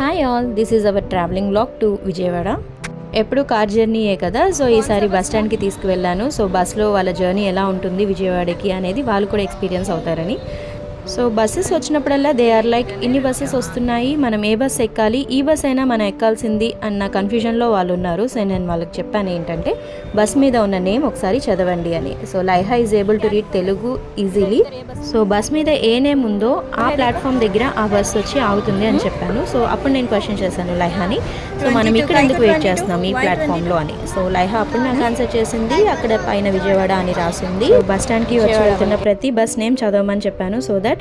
Hi all this is our travelling blog to Vijayawada ఎప్పుడు car జర్నీయే కదా so ఈసారి bus స్టాండ్కి తీసుకువెళ్ళాను. సో బస్లో వాళ్ళ జర్నీ ఎలా ఉంటుంది విజయవాడకి అనేది వాళ్ళు కూడా ఎక్స్పీరియన్స్ అవుతారని. సో బస్సెస్ వచ్చినప్పుడల్లా దే ఆర్ లైక్ ఇన్ని బస్సెస్ వస్తున్నాయి మనం ఏ బస్ ఎక్కాలి? ఈ బస్ అయినా మనం ఎక్కాల్సింది అన్న కన్ఫ్యూజన్లో వాళ్ళు ఉన్నారు సో నేను వాళ్ళకి చెప్పాను ఏంటంటే బస్ మీద ఉన్న నేమ్ ఒకసారి చదవండి అని. So Laiha is able to read Telugu easily so bus మీద ఏ నేమ్ ఉందో ఆ ప్లాట్ఫామ్ దగ్గర ఆ బస్ వచ్చి ఆగుతుంది అని చెప్పాను. సో అప్పుడు నేను క్వశ్చన్ చేశాను లైహాని సో మనం ఇక్కడ ఎందుకు వెయిట్ చేస్తున్నాం ఈ ప్లాట్ఫామ్లో అని? సో లైహా అప్పుడు నాకు ఆన్సర్ చేసింది అక్కడ పైన విజయవాడ అని రాసింది. బస్ స్టాండ్కి వచ్చి వెళ్తున్న ప్రతి బస్ నేమ్ చదవమని చెప్పాను. సో దట్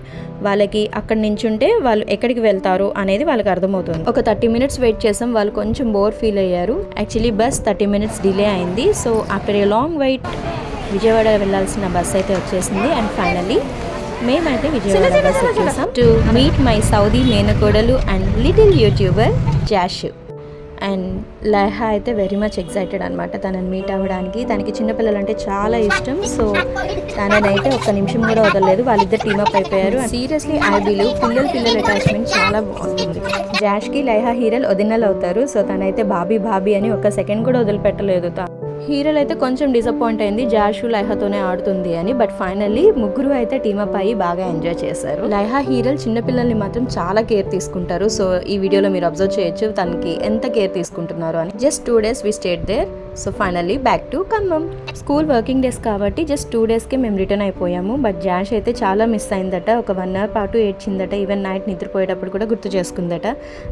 వాళ్ళకి అక్కడ నించుంటే వాళ్ళు ఎక్కడికి వెళ్తారు అనేది వాళ్ళకి అర్థమవుతుంది. ఒక థర్టీ మినిట్స్ వెయిట్ చేసాం వాళ్ళు కొంచెం బోర్ ఫీల్ అయ్యారు. Actually bus thirty minutes delay అయింది. So after a long wait Vijayawada వెళ్ళాల్సిన బస్ అయితే వచ్చేసింది. అండ్ ఫైనల్లీ మేమైతే విజయవాడ బస్ వచ్చేసాం. టు మీట్ మై సౌదీ మేనకోడలు and little YouTuber Josh and Laiha అయితే వెరీ మచ్ ఎక్సైటెడ్ అనమాట తనని మీట్ అవ్వడానికి. తనకి చిన్నపిల్లలు అంటే చాలా ఇష్టం. సో తననైతే ఒక్క నిమిషం కూడా వదలలేదు. వాళ్ళిద్దరు టీమప్ అయిపోయారు. సీరియస్లీ ఐ బిలీవ్ పిల్లల పిల్లల అటాచ్మెంట్ చాలా బాగుంటుంది. జాష్కి లైహా హీరల్ వదినలు అవుతారు. సో తనైతే బాబీ బాబీ అని ఒక్క సెకండ్ కూడా వదిలిపెట్టలేదు తా- హీరోలు అయితే కొంచెం డిసప్పాయింట్ అయింది. జాషు లైహాతోనే ఆడుతుంది అని. బట్ ఫైనల్లీ ముగ్గురు అయితే టీమప్ అయ్యి బాగా ఎంజాయ్ చేశారు. లైహా హీరోలు చిన్నపిల్లల్ని మాత్రం చాలా కేర్ తీసుకుంటారు. సో ఈ వీడియోలో మీరు అబ్జర్వ్ చేయొచ్చు తనకి ఎంత కేర్ తీసుకుంటున్నారు అని. Just two days we stayed there so finally back to Khammam. School working days కాబట్టి జస్ట్ టూ డేస్కి మేము రిటర్న్ అయిపోయాము. బట్ జాష్ అయితే చాలా మిస్ అయిందట. ఒక వన్ అవర్ పాటు ఏడ్చిందట. ఈవెన్ నైట్ నిద్రపోయేటప్పుడు కూడా గుర్తు చేసుకుందట.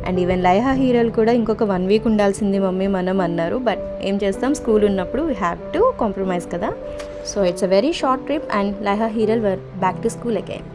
అండ్ ఈవెన్ లైహా హీరోలు కూడా ఇంకొక వన్ వీక్ ఉండాల్సింది మమ్మీ మనం అన్నారు. బట్ ఏం చేస్తాం? స్కూల్ ఉన్నప్పుడు వీ హ్యావ్ టు కాంప్రమైజ్ కదా. So it's a very short trip and Laiha హీరల్ వర్ బ్యాక్ టు స్కూల్ అగైన్